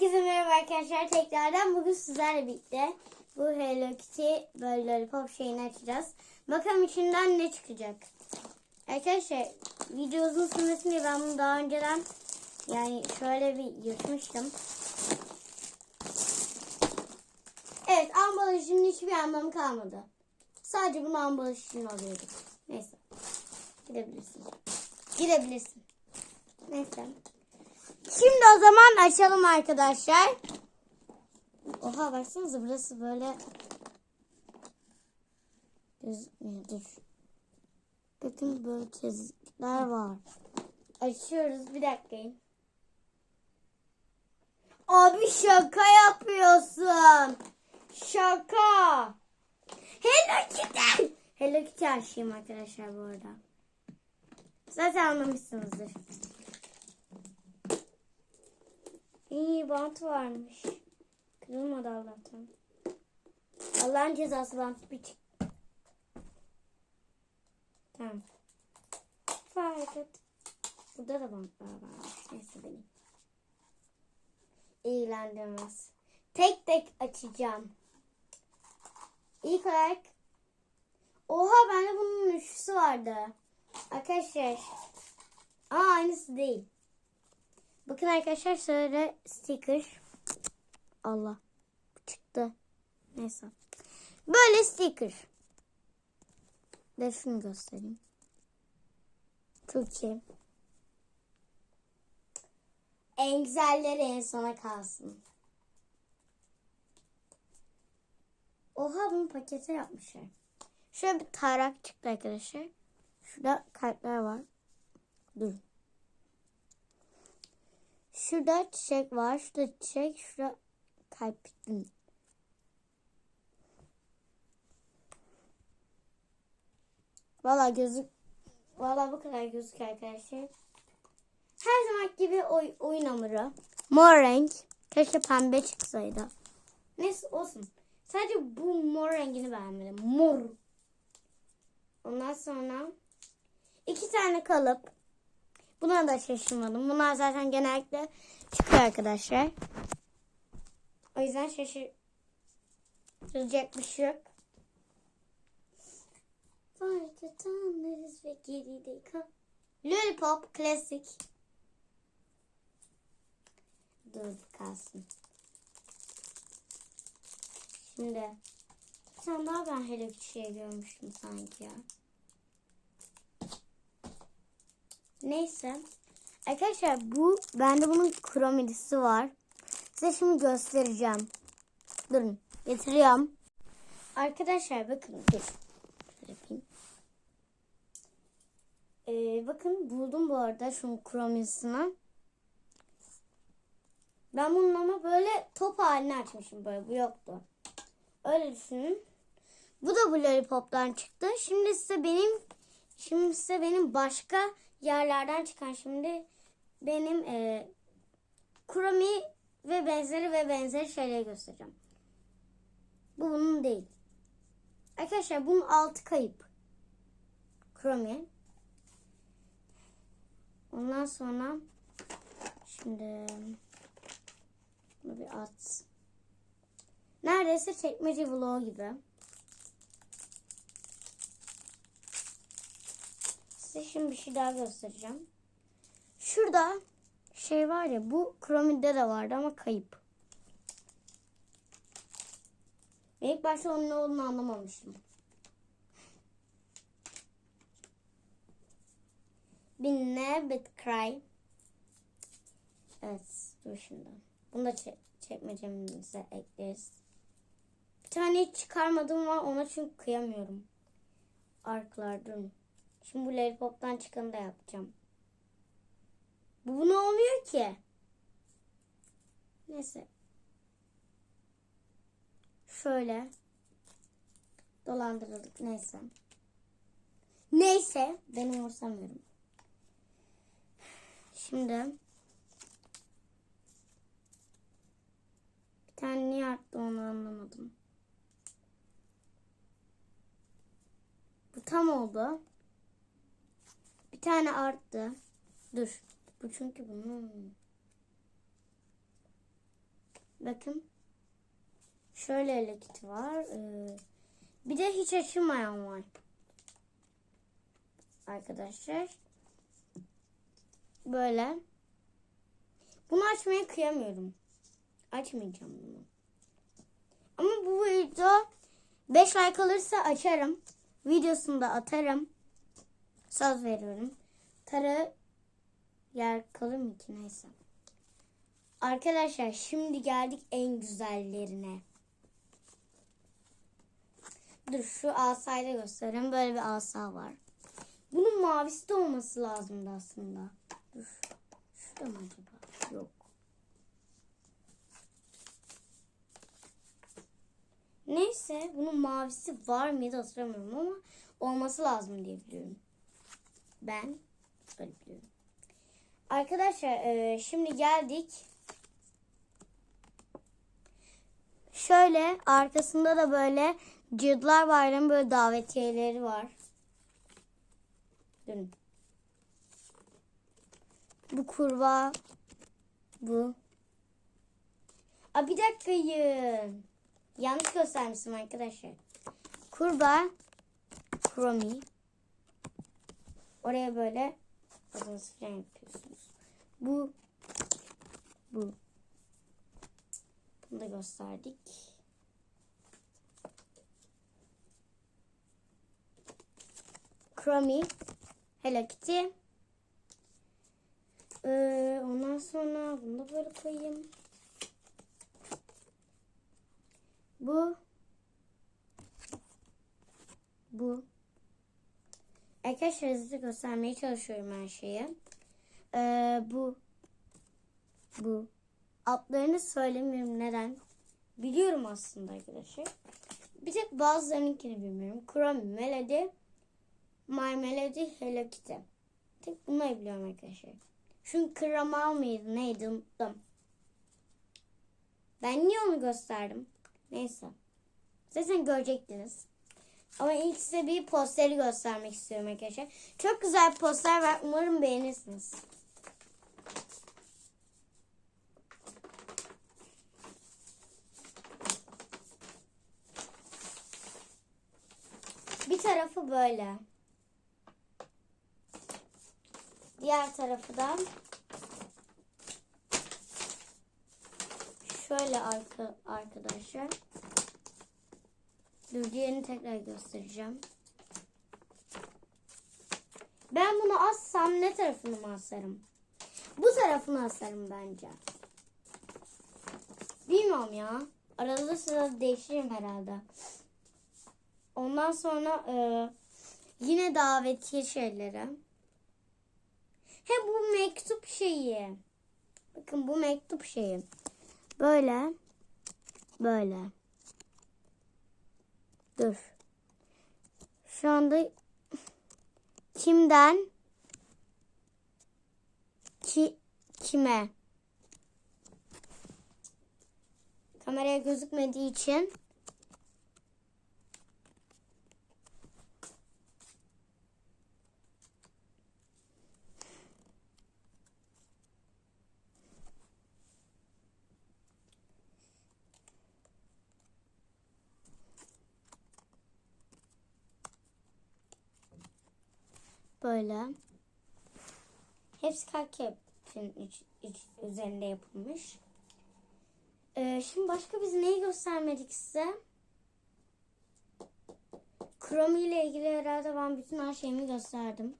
Herkese merhaba arkadaşlar tekrardan bugün sizlerle birlikte bu Hello Kitty böyle lollipop şeyini açacağız. Bakalım içinden ne çıkacak. Arkadaşlar video uzun sürmesin diye ben bunu daha önceden yani şöyle bir yırtmıştım. Evet ambalajının hiçbir anlamı kalmadı. Sadece bunu ambalaj için alıyorduk. Neyse. Gidebilirsin. Gidebilirsin. Neyse. Şimdi o zaman açalım arkadaşlar. Oha baksanıza burası böyle gözükmüyor. Dur. Bakın böyle çizikler var. Açıyoruz bir dakika. Abi şaka yapıyorsun. Şaka. Hello Kitty. Hello Kitty arkadaşlar bu arada. Zaten anlamışsınızdır. İyi bant varmış. Kırılmadı Allah'tan. Allah'ın cezası bant bir çık. Tamam. Fark et. Burada da bantlar var. Neyse benim. İlgilendirmez. Tek tek açacağım. İlk olarak Oha bende bunun üçlüsü vardı. Arkadaşlar. Aa aynısı değil. Bakın arkadaşlar şöyle sticker. Allah. Çıktı. Neyse. Böyle sticker. Şunu göstereyim. Türkçe. En güzelleri en sona kalsın. Oha bunu pakete yapmışlar. Şöyle bir tarak çıktı arkadaşlar. Şurada kalpler var. Dur. Şurada çiçek var. Şurada çiçek. Şurada kalp. Valla gözük Valla bu kadar gözük arkadaşlar. Her zaman gibi oy, oyun hamuru. Mor renk. Keşke pembe çıksaydı. Neyse olsun. Sadece bu mor rengini beğenmedim. Mor. Ondan sonra iki tane kalıp. Buna da şaşırmadım. Bunlar zaten genellikle çıkıyor arkadaşlar. O yüzden şaşıracak bir şey yok. Farklı tanrız ve geride. Lollipop klasik. Dur kalsın. Şimdi tane daha ben Hello Kitty şey görmüştüm sanki ya. Neyse. Arkadaşlar bu bende bunun kromedisi var. Size şimdi göstereceğim. Durun. Getiriyorum. Arkadaşlar bakın dur. Yapayım. Ee, bakın buldum bu arada şunun kromedisini. Ben bunun ama böyle top halini açmışım böyle. Bu yoktu. Öyle düşünün. Bu da bu lollipop'tan çıktı. Şimdi size benim şimdi size benim başka yerlerden çıkan şimdi benim e, kromi ve benzeri ve benzeri şeyleri göstereceğim. Bu bunun değil. Arkadaşlar bunun altı kayıp. Kromi. Ondan sonra şimdi bunu bir at. Neredeyse çekmece vlog gibi. Size şimdi bir şey daha göstereceğim. Şurada şey var ya bu kromide de vardı ama kayıp. Ben ilk başta onun ne olduğunu anlamamıştım. Binne bit cry. Evet dur şimdi. Bunu da çek çekmecemize ekleriz. Bir tane hiç çıkarmadım var ona çünkü kıyamıyorum. Arkalardan. Şimdi bu lollipop'tan çıkanı da yapacağım. Bu ne oluyor ki? Neyse. Şöyle. Dolandırıldık. Neyse. Neyse. Ben umursamıyorum. Şimdi. Bir tane niye arttı onu anlamadım. Bu tam oldu. Bir tane arttı. Dur. Bu çünkü bunun. Bakın. Şöyle Hello Kitty var. Ee, bir de hiç açılmayan var. Arkadaşlar. Böyle. Bunu açmaya kıyamıyorum. Açmayacağım bunu. Ama bu video 5 like alırsa açarım. Videosunu da atarım. Söz veriyorum. Tara yer kalır mı ki neyse. Arkadaşlar şimdi geldik en güzellerine. Dur şu asayı da göstereyim. Böyle bir asa var. Bunun mavisi de olması lazımdı aslında. Dur. Şurada mı acaba? Yok. Neyse bunun mavisi var mıydı hatırlamıyorum ama olması lazım diye biliyorum. Ben öyle biliyorum. Arkadaşlar e, şimdi geldik. Şöyle arkasında da böyle Cadılar Bayramı böyle davetiyeleri var. Durun. Bu kurbağa. Bu. Aa, bir dakika yın. Yanlış göstermişim arkadaşlar. Kurbağa. Kromi. Oraya böyle adınızı falan yapıyorsunuz. Bu. Bu. Bunu da gösterdik. Kromi. Hello Kitty. Ee, ondan sonra bunu da böyle koyayım. Bu. Arkadaşlar size göstermeye çalışıyorum her şeyi. Ee, bu. Bu. Adlarını söylemiyorum neden. Biliyorum aslında arkadaşlar. Bir tek bazılarınınkini bilmiyorum. Chrome Melody, My Melody, Hello Kitty. Tek bunları biliyorum arkadaşlar. Çünkü Kramal mıydı neydi unuttum. Ben niye onu gösterdim? Neyse. Zaten görecektiniz. Ama ilk size bir posteri göstermek istiyorum arkadaşlar. Çok güzel poster var. Umarım beğenirsiniz. Bir tarafı böyle. Diğer tarafı da şöyle arka, arkadaşlar. Diğerini tekrar göstereceğim. Ben bunu assam ne tarafını mı asarım? Bu tarafını asarım bence. Bilmiyorum ya. Arada sırada değiştiririm herhalde. Ondan sonra e, yine davetiye şeyleri. He bu mektup şeyi. Bakın bu mektup şeyi. Böyle. Böyle. Dur. Şu anda kimden? Ki kime? Kameraya gözükmediği için Böyle. Hepsi kalkepin iç, iç, üzerinde yapılmış. Ee, şimdi başka biz neyi göstermedik size? Chrome ile ilgili herhalde ben bütün her şeyimi gösterdim.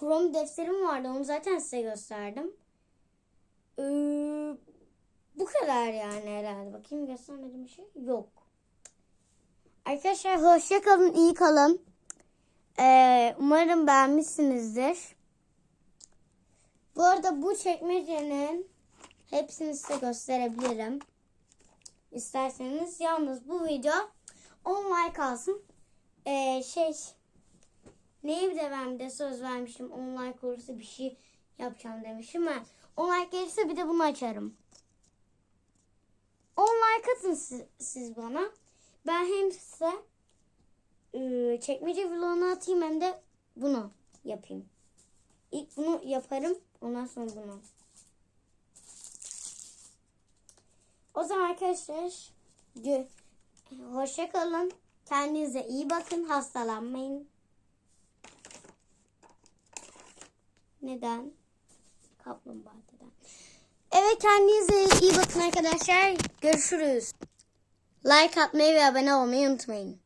Chrome defterim vardı onu zaten size gösterdim. Ee, bu kadar yani herhalde. Bakayım göstermediğim bir şey yok. Arkadaşlar hoşça kalın, iyi kalın. Ee, umarım beğenmişsinizdir. Bu arada bu çekmecenin hepsini size gösterebilirim. İsterseniz yalnız bu video 10 like alsın. Ee, şey neyi de ben de söz vermiştim 10 like olursa bir şey yapacağım demişim ben. 10 like gelirse bir de bunu açarım. 10 like atın siz, siz bana. Ben hem size e, çekmece vlogunu atayım hem de bunu yapayım. İlk bunu yaparım ondan sonra bunu. O zaman arkadaşlar hoşça kalın. Kendinize iyi bakın. Hastalanmayın. Neden? Kaplumbağa neden? Evet kendinize iyi bakın arkadaşlar. Görüşürüz. Like atmayı ve abone olmayı unutmayın.